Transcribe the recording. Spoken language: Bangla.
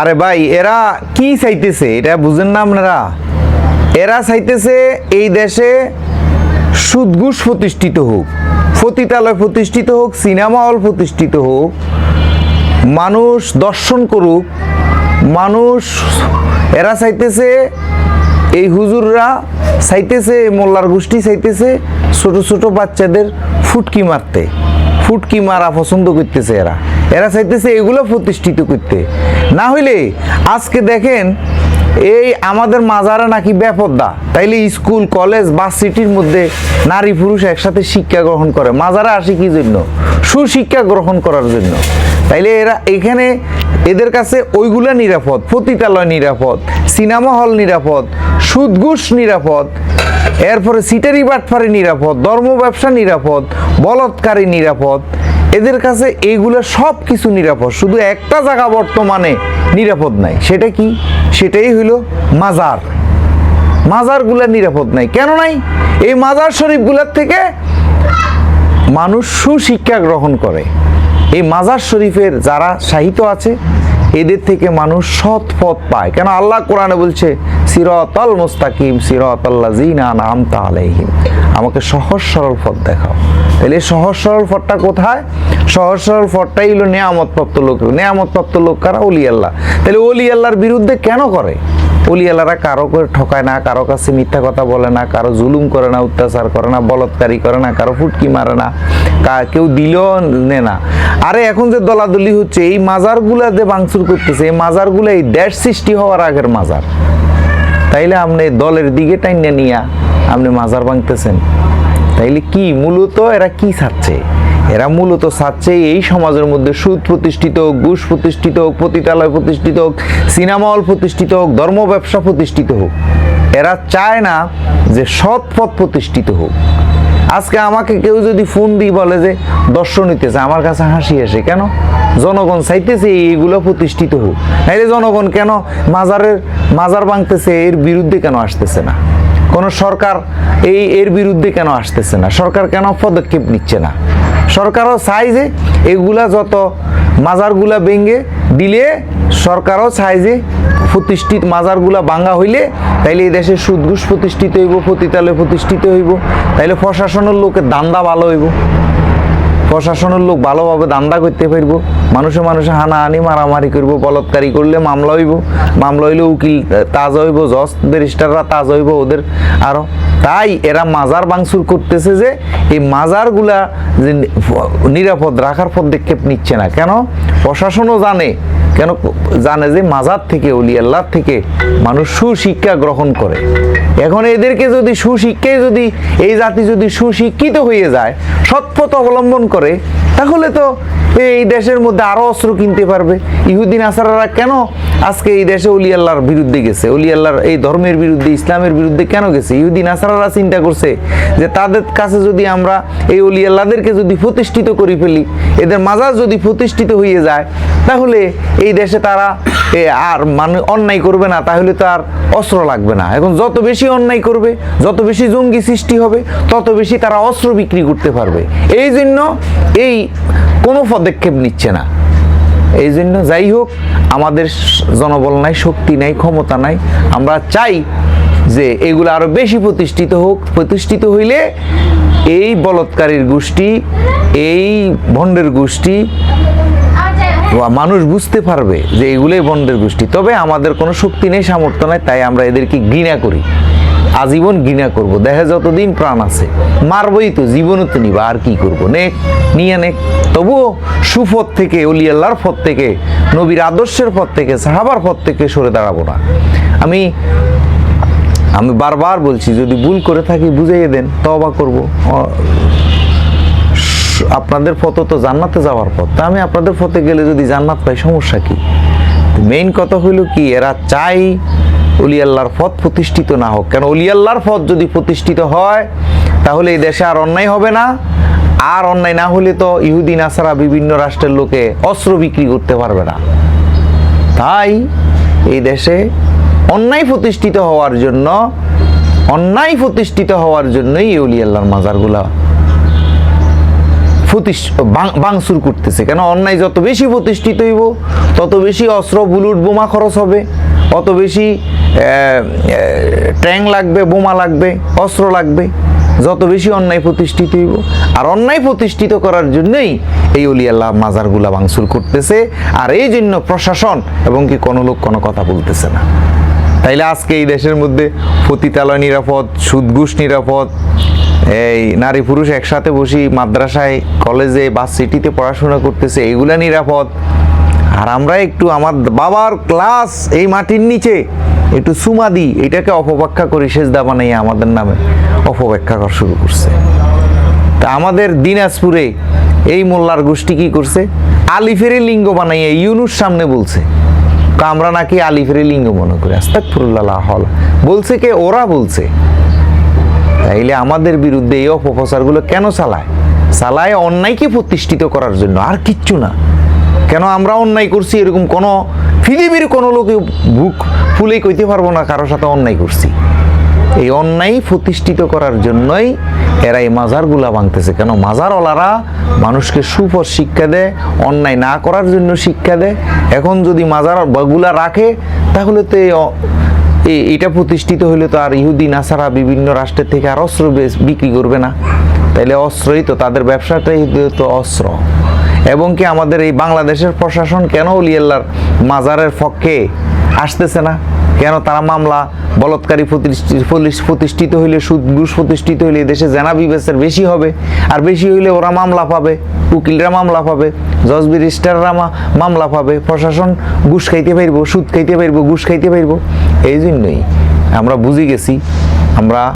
আরে ভাই, এরা কি চাইতেছে? এটা বুঝেন না আপনারা? এরা চাইতেছে এই দেশে সুদঘুষ প্রতিষ্ঠিত হোক, পতিতালয় প্রতিষ্ঠিত হোক, সিনেমা হল প্রতিষ্ঠিত হোক, মানুষ দর্শন করুক, মানুষ, এরা চাইতেছে এই হুজুররা চাইতেছে মোল্লার গোষ্ঠী চাইতেছে ছোট ছোট বাচ্চাদের ফুটকি মারতে, ফুটকি মারা পছন্দ করতেছে এরা। এরা চাইতেছে এগুলো প্রতিষ্ঠিত করতে। না হইলে আজকে দেখেন এই আমাদের মাজারা নাকি বেপদ্দা তাইলে স্কুল, কলেজ বাস সিটির মধ্যে নারী পুরুষ একসাথে শিক্ষা গ্রহণ করে। মাজারা আসে কি জন্য? সুশিক্ষা গ্রহণ করার জন্য। তাইলে এরা এখানে এদের কাছে ওইগুলা নিরাপদ, পতিতালয় নিরাপদ, সিনেমা হল নিরাপদ, সুদঘুষ নিরাপদ, এরপরে সিটারি বাটফারি নিরাপদ ধর্ম ব্যবসা নিরাপদ, বলৎকারী নিরাপদ এদের কাছে এইগুলো সব কিছু নিরাপদ, শুধু একটা জায়গা বর্তমানে নিরাপদ নাই। সেটা কি? সেটাই হইল মাজার। মাজারগুলা নিরাপদ নাই। কেন নাই? এই মাজার শরীফগুলোর থেকে মানুষ সুশিক্ষা গ্রহণ করে। এই মাজার শরীফের যারা সাহিত্য আছে, এদের থেকে মানুষ সৎ পথ পায়। কেন আল্লাহ কোরআনে বলছে, সিরতল মুস্তাকিম সিরতাল্লা জিনা নাম তাহলেহিম আমাকে সহজ সরল পথ দেখাও। তাহলে সহজ সরল পথটা কোথায়? সহজ সরল পথটাই হলো নেয়ামতপ্রাপ্ত লোক। নেয়ামতপ্রাপ্ত লোক কারা? অলি আল্লাহ। তাহলে অলি আল্লাহর বিরুদ্ধে কেন করে? অলিয়ালারা কারও করে ঠকায় না, কারও কাছে মিথ্যা কথা বলে না, কারও জুলুম করে না, অত্যাচার করে না, বলৎকারী করে না, কারও ফুটকি মারে না কেউ দিলেও নে না। আরে এখন যে দলাদলি হচ্ছে, এই মাজারগুলা যে বাংচুর করতেছে, এই মাজারগুলো এই দেশ সৃষ্টি হওয়ার আগের মাজার। তাইলে আপনি দলের দিকে টাইনে নিয়া আপনি মাজার ভাঙতেছেন। তাইলে কি মূলত এরা কি চাচ্ছে এরা মূলত চাচ্ছে এই সমাজের মধ্যে সুদ প্রতিষ্ঠিত হোক, ঘুষ প্রতিষ্ঠিত হোক, পতিতালয় প্রতিষ্ঠিত হোক, সিনেমা হল প্রতিষ্ঠিত হোক, ধর্ম ব্যবসা প্রতিষ্ঠিত হোক, এরা চায় না যে সৎ পথ প্রতিষ্ঠিত হোক। আজকে আমাকে কেউ যদি ফোন দিয়ে বলে যে, দর্শন নিতেছে আমার কাছে হাসি আসে কেন? জনগণ চাইতেছে এইগুলো প্রতিষ্ঠিত হোক। নাইলে জনগণ কেন মাজারের, মাজার ভাঙতেছে, এর বিরুদ্ধে কেন আসতেছে না? কোন সরকার এই এর বিরুদ্ধে কেন আসতেছে না? সরকার কেন পদক্ষেপ নিচ্ছে না? সরকারও চাই যে এগুলা যত মাজারগুলা ভেঙে দিলে সরকারও চায় যে প্রতিষ্ঠিত মাজারগুলা ভাঙা হইলে তাইলে এই দেশে সুদঘুষ প্রতিষ্ঠিত হইব, পতিতালয় প্রতিষ্ঠিত হইব, তাইলে প্রশাসনের লোকের দান্দা ভালো হইব। প্রশাসনের লোক ভালোভাবে দান্দা করতে পারব। মানুষে মানুষে হানা হানাহানি, মারামারি করব, বলৎকারি করলে মামলা হইব। মামলা হইলে উকিল তাজ হইব, জজ, ব্যারিস্টাররা তাজ হইব ওদের। আরও তাই এরা মাজার বাংসুর করতেছে যে, এই মাজারগুলা যে নিরাপদ রাখার পদক্ষেপ নিচ্ছে না। কেন? প্রশাসনও জানে কেন জানে যে মাজার থেকে অলি আল্লাহ থেকে মানুষ সুশিক্ষা গ্রহণ করে। এখন এদেরকে যদি সুশিক্ষায় যদি এই জাতি যদি সুশিক্ষিত হয়ে যায়, সৎপথ অবলম্বন করে, তাহলে তো এই দেশের মধ্যে আরও অস্ত্র কিনতে পারবে। ইহুদিন আসারারা কেন আজকে এই দেশে অলি আল্লাহর বিরুদ্ধে গেছে। অলি আল্লাহর এই ধর্মের বিরুদ্ধে, ইসলামের বিরুদ্ধে কেন গেছে? ইহুদিন আসারারা চিন্তা করছে যে তাদের কাছে যদি আমরা এই অলি আল্লাহদেরকে যদি প্রতিষ্ঠিত করে ফেলি, এদের মাজার যদি প্রতিষ্ঠিত হয়ে যায়, তাহলে এই দেশে তারা আর মানে অন্যায় করবে না, তাহলে তো আর অস্ত্র লাগবে না। এখন যত বেশি অন্যায় করবে, যত বেশি জঙ্গি সৃষ্টি হবে, তত বেশি তারা অস্ত্র বিক্রি করতে পারবে। এই জন্য এই কোনো পদক্ষেপ নিচ্ছে না। এই জন্য যাই হোক, আমাদের জনবল নাই, শক্তি নাই, ক্ষমতা নাই। আমরা চাই যে এগুলো আরও বেশি প্রতিষ্ঠিত হোক। প্রতিষ্ঠিত হইলে এই বলৎকারীর গোষ্ঠী, এই ভণ্ডের গোষ্ঠী মানুষ বুঝতে পারবে যে এগুলোই বন্ডের গোষ্ঠী। তবে আমাদের কোনো শক্তি নেই, সামর্থ্য নাই, তাই আমরা এদেরকে ঘৃণা করি। আজীবন ঘৃণা করব। দেখে যতদিন প্রাণ আছে, মারবই তো, জীবনও তো নিবা, আর কি করব? নেক, নিয়ে নেক। তবুও সুপথ থেকে, অলি আল্লাহর পথ থেকে, নবীর আদর্শের পথ থেকে, সাহাবার পথ থেকে সরে দাঁড়াবো না। আমি আমি বারবার বলছি, যদি ভুল করে থাকি, বুঝাইয়ে দেন তবা করব। আপনাদের পথ তো জান্নাতে যাওয়ার পথ। তা আমি আপনাদের পথে গেলে যদি জান্নাত পাই, সমস্যা কি? মেইন কথা হইল কি, এরা চাই অলি আল্লাহর পথ প্রতিষ্ঠিত না হোক। কেন অলি আল্লাহর পথ যদি প্রতিষ্ঠিত হয়, তাহলে এই দেশে আর অন্যায় হবে না। আর অন্যায় না হলে তো ইহুদিন আসারা বিভিন্ন রাষ্ট্রের লোকে অস্ত্র বিক্রি করতে পারবে না। তাই এই দেশে অন্যায় প্রতিষ্ঠিত হওয়ার জন্য, অন্যায় প্রতিষ্ঠিত হওয়ার জন্যই এই অলি আল্লাহর মাজারগুলা বাংসুর করতেছে। কেন অন্যায় যত বেশি প্রতিষ্ঠিত হইব, তত বেশি অস্ত্র, বুলুট, বোমা খরচ হবে। অত বেশি ট্যাং লাগবে, বোমা লাগবে, অস্ত্র লাগবে, যত বেশি অন্যায় প্রতিষ্ঠিত হইব। আর অন্যায় প্রতিষ্ঠিত করার জন্যই এই অলি আল্লাহ মাজারগুলা ভাঙচুর করতেছে। আর এই জন্য প্রশাসন এবং কি কোনো লোক কোনো কথা বলতেছে না। তাইলে আজকে এই দেশের মধ্যে পতিতালয় নিরাপদ, সুদঘুষ নিরাপদ, এই নারী পুরুষ একসাথে বসি মাদ্রাসায়, কলেজে বা সিটিতে পড়াশোনা করতেছে এগুলা নিরাপদ। আর আমরা একটু আমার বাবার ক্লাস এই মাটির নিচে একটু সুমা দিই এটাকে অপব্যাখ্যা করি সেজদা বানাইয়া আমাদের নামে অপব্যাখ্যা করা শুরু করছে। তা আমাদের দিনাজপুরে এই মোল্লার গোষ্ঠী কি করছে? আলিফেরে লিঙ্গ বানাইয়া ইউনুস সামনে বলছে। আমরা নাকি আলিফেরে লিঙ্গ মনে করি। আস্তাকফিরুল্লাহ হল বলছে কে? ওরা বলছে। তাইলে আমাদের বিরুদ্ধে এই অপপ্রচারগুলো কেন চালায়? চালায় অন্যায়কে প্রতিষ্ঠিত করার জন্য। আর কিচ্ছু না। কেন আমরা অন্যায় করছি? এরকম কোনো পৃথিবীর কোনো লোকে বুক ফুলে কইতে পারব না, কারোর সাথে অন্যায় করছি। এই অন্যায় প্রতিষ্ঠিত করার জন্যই এরা এই মাজারগুলা ভাঙতেছে। কেন? মাজারওয়ালারা মানুষকে সুপর শিক্ষা দেয়, অন্যায় না করার জন্য শিক্ষা দেয়। এখন যদি মাজারগুলা রাখে, তাহলে তো এটা প্রতিষ্ঠিত হলে তো আর ইহুদি, নাসারা বিভিন্ন রাষ্ট্রের থেকে আর অস্ত্র বিক্রি করবে না। তাইলে অস্ত্রই তো, তাদের ব্যবসাটাই তো অস্ত্র। এবং কি আমাদের এই বাংলাদেশের প্রশাসন কেন অলিয়াল্লার মাজারের পক্ষে আসতেছে না? কেন তারা মামলা বলৎকারী পুলিশ প্রতিষ্ঠিত হইলে সুদ, ঘুষ প্রতিষ্ঠিত হইলে দেশে জেনা বিবেচের বেশি হবে। আর বেশি হইলে ওরা মামলা পাবে, উকিলরা মামলা পাবে, জজ ব্যারিস্টাররা মামলা পাবে, প্রশাসন ঘুষ খাইতে পারব, সুদ খাইতে পারব, ঘুষ খাইতে পারব। এই জন্যই আমরা বুঝে গেছি, আমরা